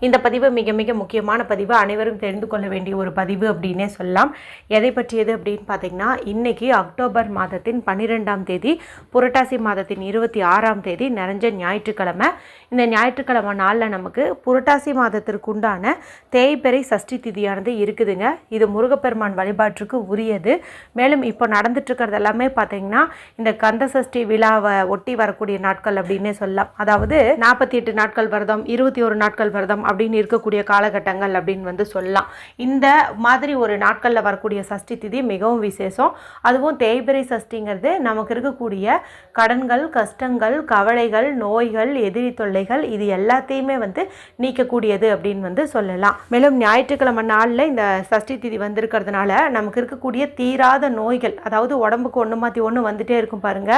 இந்த பதிவு மிக மிக முக்கியமான பதிவு. அனைவரும் தெரிந்து கொள்ள வேண்டிய ஒரு பதிவு அப்படின்னே சொல்லலாம். எதை பற்றியது அப்படின்னு பார்த்தீங்கன்னா இன்றைக்கி அக்டோபர் மாதத்தின் பன்னிரெண்டாம் தேதி புரட்டாசி மாதத்தின் இருபத்தி ஆறாம் தேதி நிறைஞ்ச ஞாயிற்றுக்கிழமை. இந்த ஞாயிற்றுக்கிழமை நாளில் நமக்கு புரட்டாசி மாதத்திற்கு உண்டான தேய்பிறை சஷ்டி திதியானது இருக்குதுங்க. இது முருகப்பெருமான் வழிபாட்டுக்கு உரியது. மேலும் இப்போ நடந்துட்டுருக்கிறது எல்லாமே பார்த்தீங்கன்னா இந்த கந்த சஷ்டி விழாவை ஒட்டி வரக்கூடிய நாட்கள் அப்படின்னே சொல்லலாம். அதாவது நாற்பத்தி எட்டு நாட்கள் விரதம் இருபத்தி ஒரு நாட்கள் விரதம் அப்படின்னு இருக்கக்கூடிய காலகட்டங்கள் அப்படின்னு வந்து சொல்லலாம். இந்த மாதிரி ஒரு நாட்களில் வரக்கூடிய சஷ்டி திதி மிகவும் விசேஷம். அதுவும் தேய்பிறை சஷ்டிங்கிறது நமக்கு இருக்கக்கூடிய கடன்கள் கஷ்டங்கள் கவலைகள் நோய்கள் எதிரி தொல்லைகள் இது எல்லாத்தையுமே வந்து நீக்கக்கூடியது அப்படின்னு வந்து சொல்லலாம். மேலும் ஞாயிற்றுக்கிழமை நாளில் இந்த சஷ்டி திதி வந்திருக்கிறதுனால நமக்கு இருக்கக்கூடிய தீராத நோய்கள் அதாவது உடம்புக்கு ஒன்று மாற்றி ஒன்று வந்துட்டே இருக்கும் பாருங்க.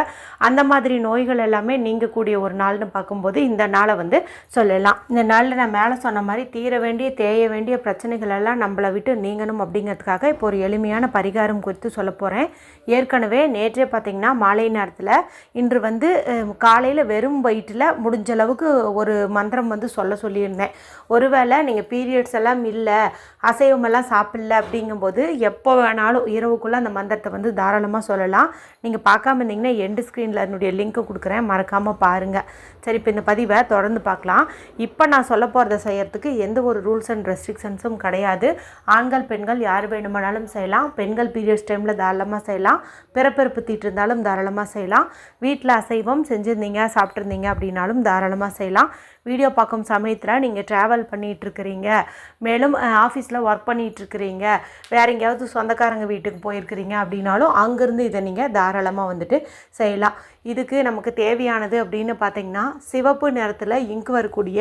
அந்த மாதிரி நோய்கள் எல்லாமே நீங்கக்கூடிய ஒரு நாள்னு பார்க்கும்போது இந்த நாளை வந்து சொல்லலாம். இந்த நாளில் நான் மேலே சொன்ன மாதிரி தீர வேண்டிய தேய வேண்டிய பிரச்சனைகள் எல்லாம் நம்மளை விட்டு நீங்கணும் அப்படிங்கிறதுக்காக இப்போ ஒரு எளிமையான பரிகாரம் குறித்து சொல்ல போகிறேன் ஏற்கனவே நேற்றே பார்த்தீங்கன்னா மாலை நேரத்தில் இன்று வந்து காலையில் வெறும் வயிற்றில் முடிஞ்ச அளவுக்கு ஒரு மந்திரம் வந்து சொல்ல சொல்லியிருந்தேன். ஒருவேளை நீங்கள் பீரியட்ஸ் எல்லாம் இல்லை அசைவமெல்லாம் சாப்பிடல அப்படிங்கும்போது எப்போ வேணாலும் இரவுக்குள்ளே அந்த மந்திரத்தை வந்து தாராளமாக சொல்லலாம். நீங்கள் பார்க்காம இருந்தீங்கன்னா எண்டு ஸ்க்ரீனில் என்னுடைய லிங்க்கை கொடுக்குறேன். மறக்காமல் பாருங்கள் சரி இப்போ இந்த பதிவை தொடர்ந்து பார்க்கலாம். இப்போ நான் சொல்ல போகிறத செய்யறதுக்கு எந்த ஒரு ரூல்ஸ் அண்ட் ரெஸ்ட்ரிக்ஷன்ஸும் கிடையாது. ஆண்கள் பெண்கள் யார் வேணுமானாலும் செய்யலாம். பெண்கள் பீரியட்ஸ் டைமில் தாராளமாக செய்யலாம். பிறப்பிறப்பு தீட்டு இருந்தாலும் தாராளமாக செய்யலாம். வீட்டில் அசைவம் செஞ்சுருந்தீங்க சாப்பிட்ருந்தீங்க அப்படின்னாலும் தாராளமாக செய்யலாம். வீடியோ பார்க்கும் சமயத்தில் நீங்கள் ட்ராவல் பண்ணிகிட்ருக்கிறீங்க மேலும் ஆஃபீஸில் ஒர்க் பண்ணிகிட்ருக்கிறீங்க வேறு எங்கேயாவது சொந்தக்காரங்க வீட்டுக்கு போயிருக்கிறீங்க அப்படின்னாலும் அங்கேருந்து இதை நீங்கள் தாராளமாக வந்துட்டு செய்யலாம். இதுக்கு நமக்கு தேவையானது அப்படின்னு பார்த்தீங்கன்னா சிவப்பு நிறத்தில் இங்கு வரக்கூடிய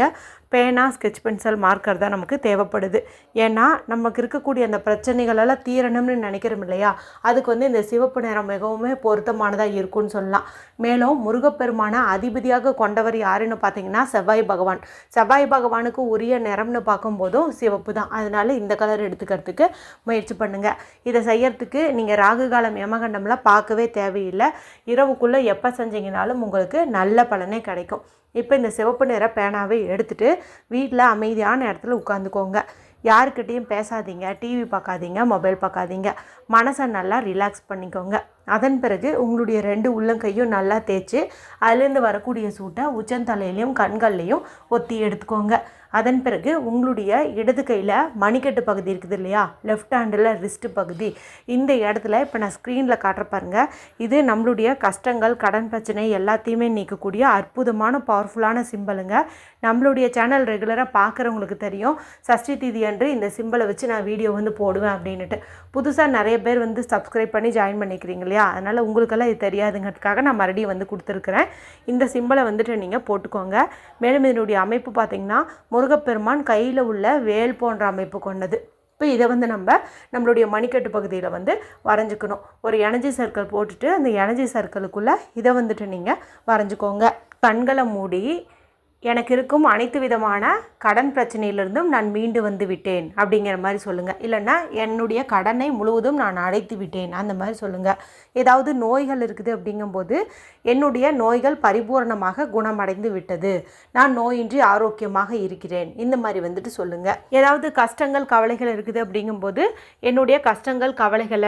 பேனா ஸ்கெட்ச் பென்சில் மார்க்கர் தான் நமக்கு தேவைப்படுது. ஏன்னா நமக்கு இருக்கக்கூடிய அந்த பிரச்சனைகளெல்லாம் தீரணும்னு நினைக்கிறோம் இல்லையா? அதுக்கு வந்து இந்த சிவப்பு நிறம் மிகவுமே பொருத்தமானதாக இருக்கும்னு சொல்லலாம். மேலும் முருகப்பெருமான அதிபதியாக கொண்டவர் யாருன்னு பார்த்தீங்கன்னா செவ்வாய் பகவான். செவ்வாய் பகவானுக்கு உரிய நிறம்னு பார்க்கும்போதும் சிவப்பு தான். அதனால் இந்த கலர் எடுத்துக்கிறதுக்கு முயற்சி பண்ணுங்கள் இதை செய்யறதுக்கு நீங்கள் ராகு காலம் யமகண்டம்லாம் பார்க்கவே தேவையில்லை. இரவுக்குள்ளே எப்போ செஞ்சீங்கனாலும் உங்களுக்கு நல்ல பலனே கிடைக்கும். இப்போ இந்த சிவப்பு நிற பேனாவை எடுத்துகிட்டு வீட்டில் அமைதியான இடத்துல உட்காந்துக்கோங்க யாருக்கிட்டேயும் பேசாதீங்க. டிவி பார்க்காதீங்க மொபைல் பார்க்காதீங்க. மனசை நல்லா ரிலாக்ஸ் பண்ணிக்கோங்க. அதன் பிறகு உங்களுடைய ரெண்டு உள்ளங்கையும் நல்லா தேய்ச்சி அதுலேருந்து வரக்கூடிய சூட்டை உச்சந்தலையிலையும் கண்கள்லையும் ஒத்தி எடுத்துக்கோங்க. அதன் பிறகு உங்களுடைய இடது கையில் மணிக்கட்டு பகுதி இருக்குது இல்லையா? லெஃப்ட் ஹேண்டில் ரிஸ்ட்டு பகுதி. இந்த இடத்துல இப்போ நான் ஸ்க்ரீனில் காட்டுற பாருங்க. இது நம்மளுடைய கஷ்டங்கள் கடன் பிரச்சனை எல்லாத்தையுமே நீக்கக்கூடிய அற்புதமான பவர்ஃபுல்லான சிம்பிளுங்க நம்மளுடைய சேனல் ரெகுலராக பார்க்குறவங்களுக்கு தெரியும். சஷ்டி தீதி அன்று இந்த சிம்பிளை வச்சு நான் வீடியோ வந்து போடுவேன் அப்படின்ட்டு புதுசாக நிறைய பேர் வந்து சப்ஸ்கிரைப் பண்ணி ஜாயின் பண்ணிக்கிறீங்க இல்லையா? அதனால் உங்களுக்கெல்லாம் இது தெரியாதுங்கிறதுக்காக நான் மறுபடியும் வந்து கொடுத்துருக்குறேன். இந்த சிம்பிளை வந்துட்டு நீங்கள் போட்டுக்கோங்க. மேலும் இதனுடைய அமைப்பு பார்த்திங்கன்னா முருகப்பெருமான் கையில் உள்ள வேல் போன்ற அமைப்பு கொண்டது. இப்போ இதை வந்து நம்ம நம்மளுடைய மணிக்கட்டு பகுதியில் வந்து வரைஞ்சிக்கணும். ஒரு எனர்ஜி சர்க்கிள் போட்டுட்டு அந்த எனர்ஜி சர்க்கிளுக்குள்ளே இதை வந்துட்டு நீங்கள் வரைஞ்சிக்கோங்க. கண்களை மூடி எனக்கு இருக்கும் அனைத்து விதமான கடன் பிரச்சனையிலிருந்தும் நான் மீண்டு வந்து விட்டேன் அப்படிங்கிற மாதிரி சொல்லுங்கள் இல்லைன்னா என்னுடைய கடனை முழுவதும் நான் அடைத்து விட்டேன் அந்த மாதிரி சொல்லுங்கள் ஏதாவது நோய்கள் இருக்குது அப்படிங்கும்போது என்னுடைய நோய்கள் பரிபூரணமாக குணமடைந்து விட்டது. நான் நோயின்றி ஆரோக்கியமாக இருக்கிறேன். இந்த மாதிரி வந்துட்டு சொல்லுங்கள் ஏதாவது கஷ்டங்கள் கவலைகள் இருக்குது அப்படிங்கும்போது என்னுடைய கஷ்டங்கள் கவலைகள்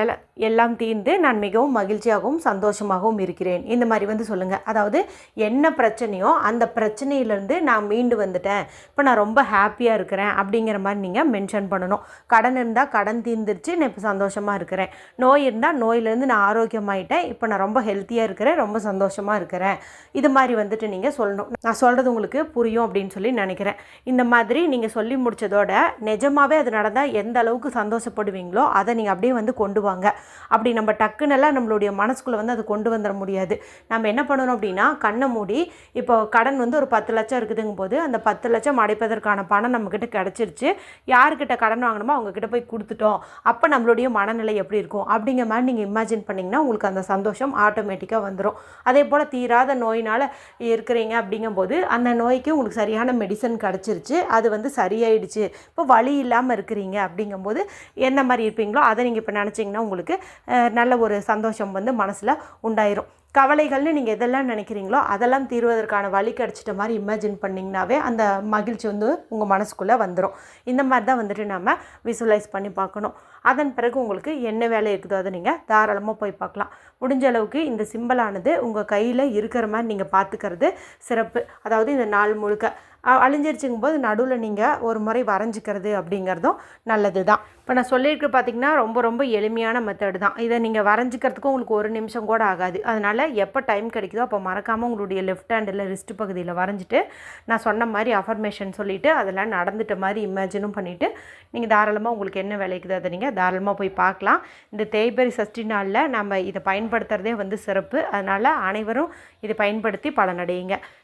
எல்லாம் தீர்ந்து நான் மிகவும் மகிழ்ச்சியாகவும் சந்தோஷமாகவும் இருக்கிறேன். இந்த மாதிரி வந்து சொல்லுங்கள் அதாவது என்ன பிரச்சனையோ அந்த பிரச்சனையில வந்து நான் மீண்டு வந்துட்டேன். இப்போ நான் ரொம்ப ஹாப்பியாக இருக்கிறேன் அப்படிங்கிற மாதிரி நீங்கள் மென்ஷன் பண்ணணும். கடன் இருந்தால் கடன் தீர்ந்துருச்சு. நான் இப்போ சந்தோஷமாக இருக்கிறேன். நோய் இருந்தால் நோயிலேருந்து நான் ஆரோக்கியமாயிட்டேன். இப்போ நான் ரொம்ப ஹெல்த்தியாக இருக்கிறேன். ரொம்ப சந்தோஷமாக இருக்கிறேன். இது மாதிரி வந்துட்டு நீங்கள் சொல்லணும். நான் சொல்கிறது உங்களுக்கு புரியும் அப்படின்னு சொல்லி நினைக்கிறேன். இந்த மாதிரி நீங்கள் சொல்லி முடிச்சதோட நிஜமாகவே அது நடந்தால் எந்த அளவுக்கு சந்தோஷப்படுவீங்களோ அதை நீங்கள் அப்படியே வந்து கொண்டு வாங்க. அப்படி நம்ம டக்குன்னெல்லாம் நம்மளுடைய மனசுக்குள்ளே வந்து அது கொண்டு வந்துட முடியாது. நம்ம என்ன பண்ணணும் அப்படின்னா கண்ணை மூடி இப்போ கடன் வந்து ஒரு பத்து லட்சம் லட்சம் இருக்குதுங்கும் போது அந்த பத்து லட்சம் அடைப்பதற்கான பணம் நம்மக்கிட்ட கிடச்சிருச்சு. யார்கிட்ட கடன் வாங்கணுமோ அவங்கக்கிட்ட போய் கொடுத்துட்டோம். அப்போ நம்மளுடைய மனநிலை எப்படி இருக்கும்? அப்படிங்கிற மாதிரி நீங்கள் இமேஜின் பண்ணிங்கன்னா உங்களுக்கு அந்த சந்தோஷம் ஆட்டோமேட்டிக்காக வந்துடும் அதே போல் தீராத நோயினால் இருக்கிறீங்க அப்படிங்கும்போது அந்த நோய்க்கு உங்களுக்கு சரியான மெடிசன் கிடச்சிருச்சு. அது வந்து சரியாயிடுச்சு. இப்போ வழி இல்லாமல் இருக்கிறீங்க அப்படிங்கும்போது என்ன மாதிரி இருப்பீங்களோ அதை நீங்கள் இப்போ நினச்சிங்கன்னா உங்களுக்கு நல்ல ஒரு சந்தோஷம் வந்து மனசில் உண்டாயிரும். கவலைகள்னு நீங்கள் எதெல்லாம் நினைக்கிறீங்களோ அதெல்லாம் தீர்வதற்கான வழி கிடச்சிட்ட மாதிரி இமேஜின் பண்ணிங்கனாவே அந்த மகிழ்ச்சி வந்து உங்கள் மனசுக்குள்ளே வந்துடும் இந்த மாதிரி தான் வந்துட்டு நம்ம விசுவலைஸ் பண்ணி பார்க்கணும். அதன் பிறகு உங்களுக்கு என்ன வேலை இருக்குதோ அதை நீங்கள் தாராளமாக போய் பார்க்கலாம். முடிஞ்ச அளவுக்கு இந்த சிம்பிளானது உங்கள் கையில் இருக்கிற மாதிரி நீங்கள் பார்த்துக்கிறது சிறப்பு. அதாவது இந்த நாள் முழுக்க அழிஞ்சிருச்சுங்கும் போது நடுவில் நீங்கள் ஒரு முறை வரைஞ்சிக்கிறது அப்படிங்கிறதும் நல்லது தான் இப்போ நான் சொல்லியிருக்க பார்த்தீங்கன்னா ரொம்ப ரொம்ப எளிமையான மெத்தடு தான். இதை நீங்கள் வரைஞ்சிக்கிறதுக்கும் உங்களுக்கு ஒரு நிமிஷம் கூட ஆகாது. அதனால் எப்போ டைம் கிடைக்குதோ அப்போ மறக்காமல் உங்களுடைய லெஃப்ட் ஹேண்டில் ரிஸ்ட் பகுதியில் வரைஞ்சிட்டு நான் சொன்ன மாதிரி அஃபர்மேஷன் சொல்லிவிட்டு அதெல்லாம் நடந்துட்ட மாதிரி இமேஜினும் பண்ணிவிட்டு நீங்கள் தாராளமாக உங்களுக்கு என்ன வேலைக்குதோ அதை நீங்கள் தாராளமாக போய் பார்க்கலாம். இந்த தேய்பெரி சஷ்டி நாளில் நம்ம இதை பயன்படுத்துகிறதே வந்து சிறப்பு. அதனால் அனைவரும் இதை பயன்படுத்தி பலனடையுங்க.